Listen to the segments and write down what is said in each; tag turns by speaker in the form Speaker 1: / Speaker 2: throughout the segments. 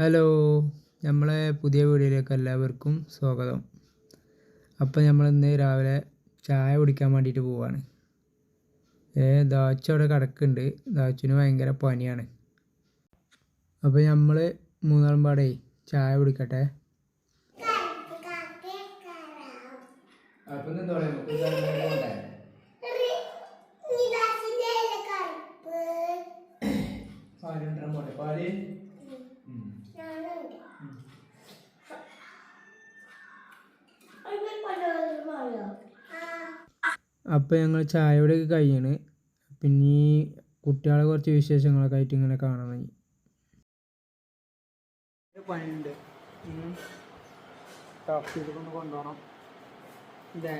Speaker 1: Hello നമ്മളെ പുതിയ വീഡിയോയിലേക്ക് എല്ലാവർക്കും സ്വാഗതം. അപ്പോൾ നമ്മൾ ഇന്ന് രാവിലെ ചായ കുടിക്കാൻ വേണ്ടിയിട്ട് പോവാണ്. ഏ ദാച്ചു അവിടെ കിടക്കുന്നുണ്ട്. ദാച്ചുവിന് ഭയങ്കര പനിയാണ്. അപ്പോൾ നമ്മൾ മൂന്നാളും പാടേ ചായ കുടിക്കട്ടെ. അപ്പം എന്താ പോട്ടെ. പാൽ? അപ്പോൾ ഞങ്ങൾ ചായയോടെയൊക്കെ കഴിയാണ്. പിന്നെ ഈ കുട്ടികളെ കുറച്ച് വിശേഷങ്ങളൊക്കെ ആയിട്ട് ഇങ്ങനെ കാണാൻ തുടങ്ങി പണിയുണ്ട്. കൊണ്ട് കൊണ്ടുപോകണം. ഇതേ.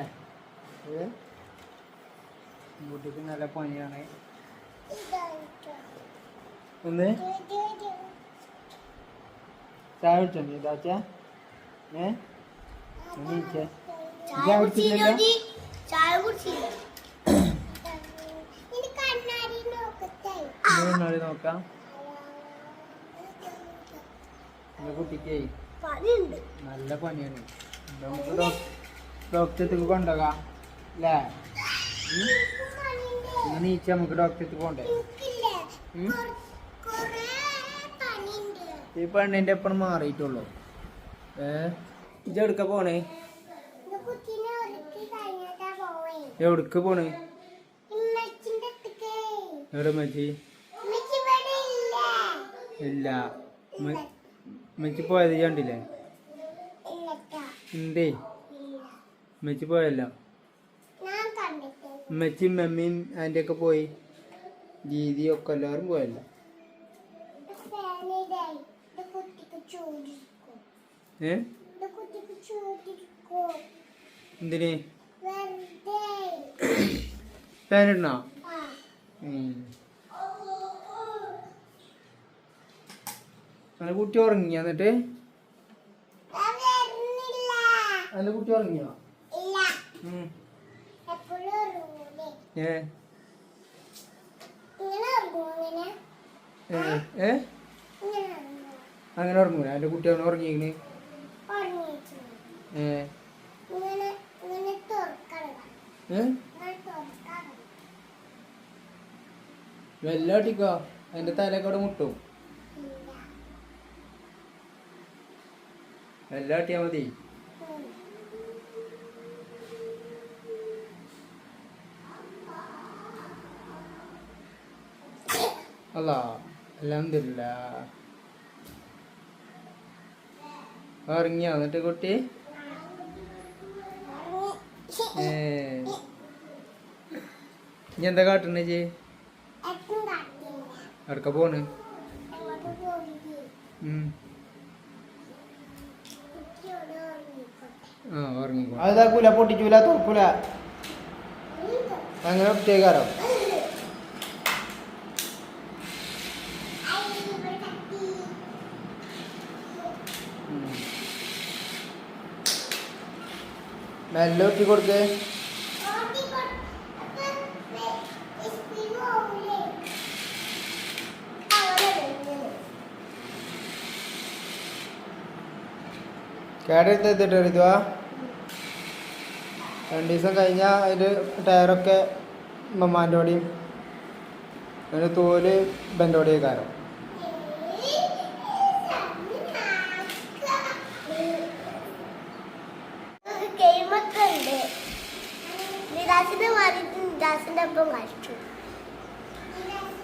Speaker 1: കുട്ടിക്ക് നല്ല പണിയാണ്. ഒന്ന് ചായ കുടിച്ചോ നീ? ഇതാച്ച ഏ? ചായ കുടിച്ചില്ലല്ലോ?
Speaker 2: ചായ കുടിച്ചില്ല?
Speaker 1: മൂന്നാളി നോക്കാം. കുട്ടിക്ക് നല്ല പണിയാണ്. നമുക്ക് ഡോക്ടർക്ക് കൊണ്ടുപോകാം. അല്ലേ? നീച്ച നമുക്ക് ഡോക്ടർക്ക് പോണ്ടേ? ഈ പെണ്ണിന്റെ എപ്പോഴും മാറിയിട്ടുള്ളൂ. ഏ? ഇജെടുക്ക പോണേ? എവിടക്ക് പോണ്? എവിടെ മച്ചി ഇല്ല. മച്ചി പോയത് കണ്ടില്ലേ? എന്തേ മെച്ചി പോയല്ലോ.
Speaker 2: മച്ചി
Speaker 1: ഉമ്മച്ചിയും മമ്മിയും ആന്റെ ഒക്കെ പോയി. ദീദി ഒക്കെ എല്ലാവരും പോയല്ലോ ഏ? എന്തിനേ?
Speaker 2: ആ.
Speaker 1: അങ്ങനെ കുട്ടി ഉറങ്ങിയ എന്നിട്ട്? അല്ല കുട്ടി ഉറങ്ങിയോ? ഏ. ഏ അങ്ങനെ ഉറങ്ങൂല. എന്റെ കുട്ടി അവനെ ഉറങ്ങിയിന്
Speaker 2: ഉറങ്ങിച്ചു
Speaker 1: ഏ ഏ
Speaker 2: ഇങ്ങനെ തുറക്കണം
Speaker 1: വെല്ല അടിക്കോ അതിന്റെ തലക്കോടെ മുട്ടും. വെല്ലം അട്ടിയാൽ മതി. അല്ല അല്ലാന്തില്ല ഉറങ്ങിയോ എന്നിട്ട് കുട്ടി? ഏ. ഇനി എന്താ കാട്ടണേ ചേ എടക്ക പോണ്? അതാക്കൂല പൊട്ടിക്കൂല തുറക്കൂല? അങ്ങനെ ഒറ്റേക്കാരോ മെല്ലെ ഒട്ടി കൊടുക്കേ കേടെടുത്ത് എത്തിട്ടോ ഇതുവാ രണ്ട് ദിവസം കഴിഞ്ഞാൽ അതിന്റെ ടയറൊക്കെ മമ്മാന്റെ ഓടിയും
Speaker 2: അതിന്റെ തോൽ ബന്റെ ഓടിയ കളിച്ചു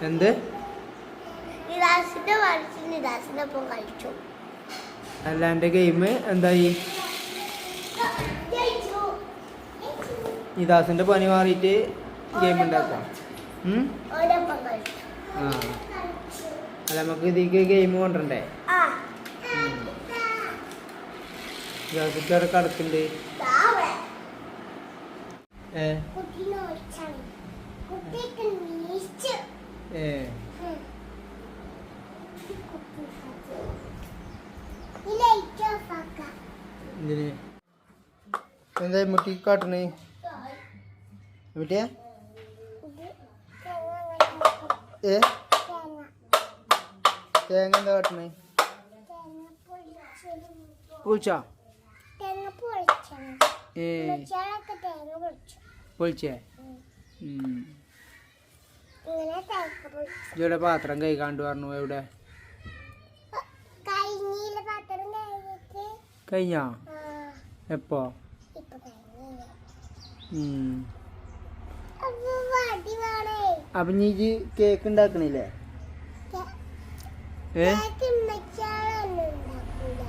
Speaker 1: എന്ത്
Speaker 2: നിരാശിന്റെ മാറിയിട്ട് നിരാശിന്റെ ഒപ്പം കളിച്ചു
Speaker 1: അല്ല എന്റെ ഗെയിം എന്തായി?
Speaker 2: നിദാസിന്റെ
Speaker 1: നിദാസിന്റെ പനി മാറിയിട്ട് ഗെയിം ഉണ്ടാക്കാം. ആ. അല്ല നമുക്ക് ഇതിക്ക് ഗെയിം കൊണ്ടുണ്ടേ നിദാസിക്ക് അവിടെ കിടക്കുന്നുണ്ട്.
Speaker 2: താവേ
Speaker 1: ഏ. ഏ എന്തിന് എന്താ മുട്ടി കാട്ടണേ? മുട്ടിയ ഏ?
Speaker 2: തേങ്ങ
Speaker 1: എന്താ കാട്ടണേ? പൊളിച്ചാ? ഏ.
Speaker 2: പൊളിച്ചു?
Speaker 1: ഇജ്ജിവിടെ പാത്രം കൈകാണ്ട് പറഞ്ഞു എവിടെ? കഴിഞ്ഞാ? എപ്പോ.
Speaker 2: അപ്പൊ
Speaker 1: നീ കേക്ക് ഉണ്ടാക്കണില്ലേ
Speaker 2: ഉണ്ടാക്കൂല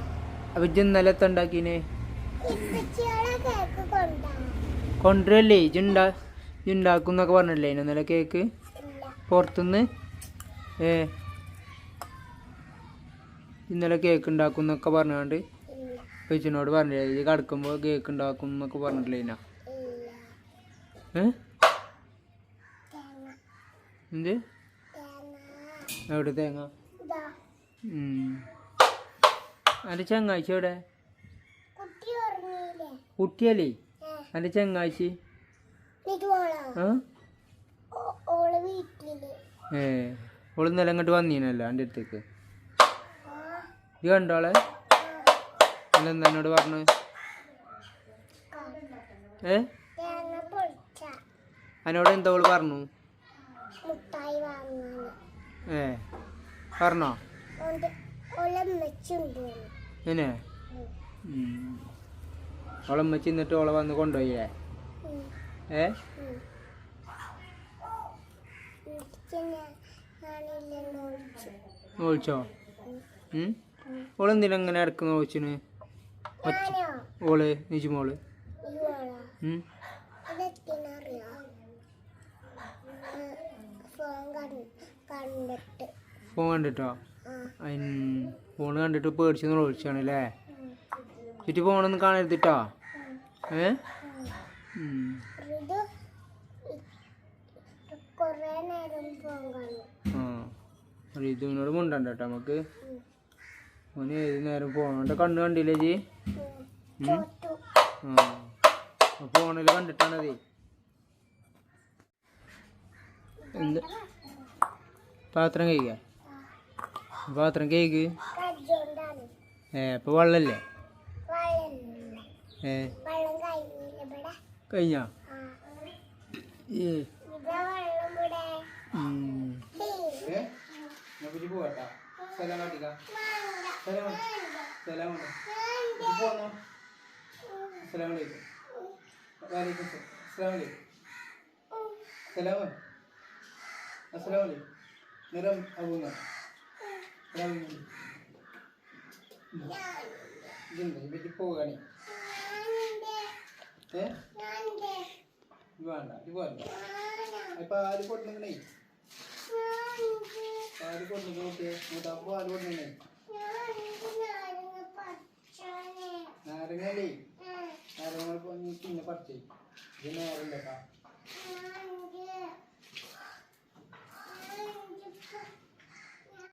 Speaker 1: അപ്പൊ ഇന്നലെ എത്ത കൊണ്ടുവരല്ലേ ഇജ്ജ് ഉണ്ടാ പറഞ്ഞല്ലേ? ഇന്നലെ കേക്ക് പുറത്തുനിന്ന് ഏ? ഇന്നലെ കേക്ക് ഉണ്ടാക്കും എന്നൊക്കെ പറഞ്ഞാണ്ട്.
Speaker 2: ഇല്ല
Speaker 1: കൊച്ചിനോട് പറഞ്ഞില്ലേ ഇത് കടക്കുമ്പോൾ കേക്ക് ഉണ്ടാക്കും എന്നൊക്കെ പറഞ്ഞിട്ടില്ല എന്ത്? എവിടെ തേങ്ങ? എന്റെ ചങ്ങാഴ്ച എവിടെ? കുട്ടിയല്ലേ?
Speaker 2: ഏ
Speaker 1: ചങ്ങാഴ്ചി? ഏ. ഓൾ ഇന്നലെ ഇങ്ങോട്ട് വന്നീനല്ലോ എന്റെ അടുത്തേക്ക്. ഇത് കണ്ടോളെ അല്ല എന്താ എന്നോട് പറഞ്ഞു? ഏ? എന്നോട് എന്താ ഓൾ പറഞ്ഞു? ഏ പറഞ്ഞോ.
Speaker 2: പിന്നെ ഓളമ്മച്ചുണ്ട്
Speaker 1: വെച്ച് ഓളെ അമ്മച്ചി എന്നിട്ട് ഓളെ വന്ന് കൊണ്ടുപോയില്ലേ? ഏ? നോളിച്ചോ ഓളെന്തിനാ ഇങ്ങനെ ഇടയ്ക്ക് നോച്ചിന്
Speaker 2: ഞാനോ ഓൾ
Speaker 1: നിജു
Speaker 2: മോൾ. ഫോൺ കണ്ട് കണ്ടിട്ട്
Speaker 1: ഫോൺ കണ്ടിട്ടോ?
Speaker 2: ആ
Speaker 1: അതിന് ഫോൺ കണ്ടിട്ട് പേടിച്ച് നോളിച്ചാണ് അല്ലേ. ചുറ്റി ഫോണൊന്നും കാണരുതിട്ടോ? ഏ? റിതുവിനോട് മുണ്ടണ്ട കേട്ടോ നമുക്ക്. ഓന് ഏത് നേരം ഫോണോണ്ട് കണ്ണ് കണ്ടില്ലേ ജി? ഫോണിൽ കണ്ടിട്ടാണത്. എന്ത്? പാത്രം കഴിക്ക പാത്രം
Speaker 2: കേക്ക്
Speaker 1: ഏ അപ്പൊ വെള്ളല്ലേ?
Speaker 2: വെള്ളം
Speaker 1: ഏ കഴിഞ്ഞ? പോകട്ടെ
Speaker 2: ഇവിടെ
Speaker 1: കാട്ടിക്കാം. ആ സ്ഥലം കാട്ടിക്ക. ഉണ്ട്. ഇത് പോന്നോ? അസ്സലാമു അലൈക്കും. വഅലൈക്കും സലാം. അസ്സലാമു അലൈക്കും. സലാം. അസ്സലാമു അലൈക്കും. നിറം അബൂന. സലാം ഉണ്ട്. ഇതുണ്ട്. ഇവർക്ക് പോകാനേ. ഏ? ഇത് വേണ്ട. ഇത് പോരണ്ട. അത് പാൽ കൊടുക്കണേ. പാൽ കൊടുക്കണേ. മൂത്താ പാൽ കൊടുക്കണേ. നാരങ്ങല്ലേ നാരങ്ങ പിന്നെ പറിച്ചേ ഇത് നേരം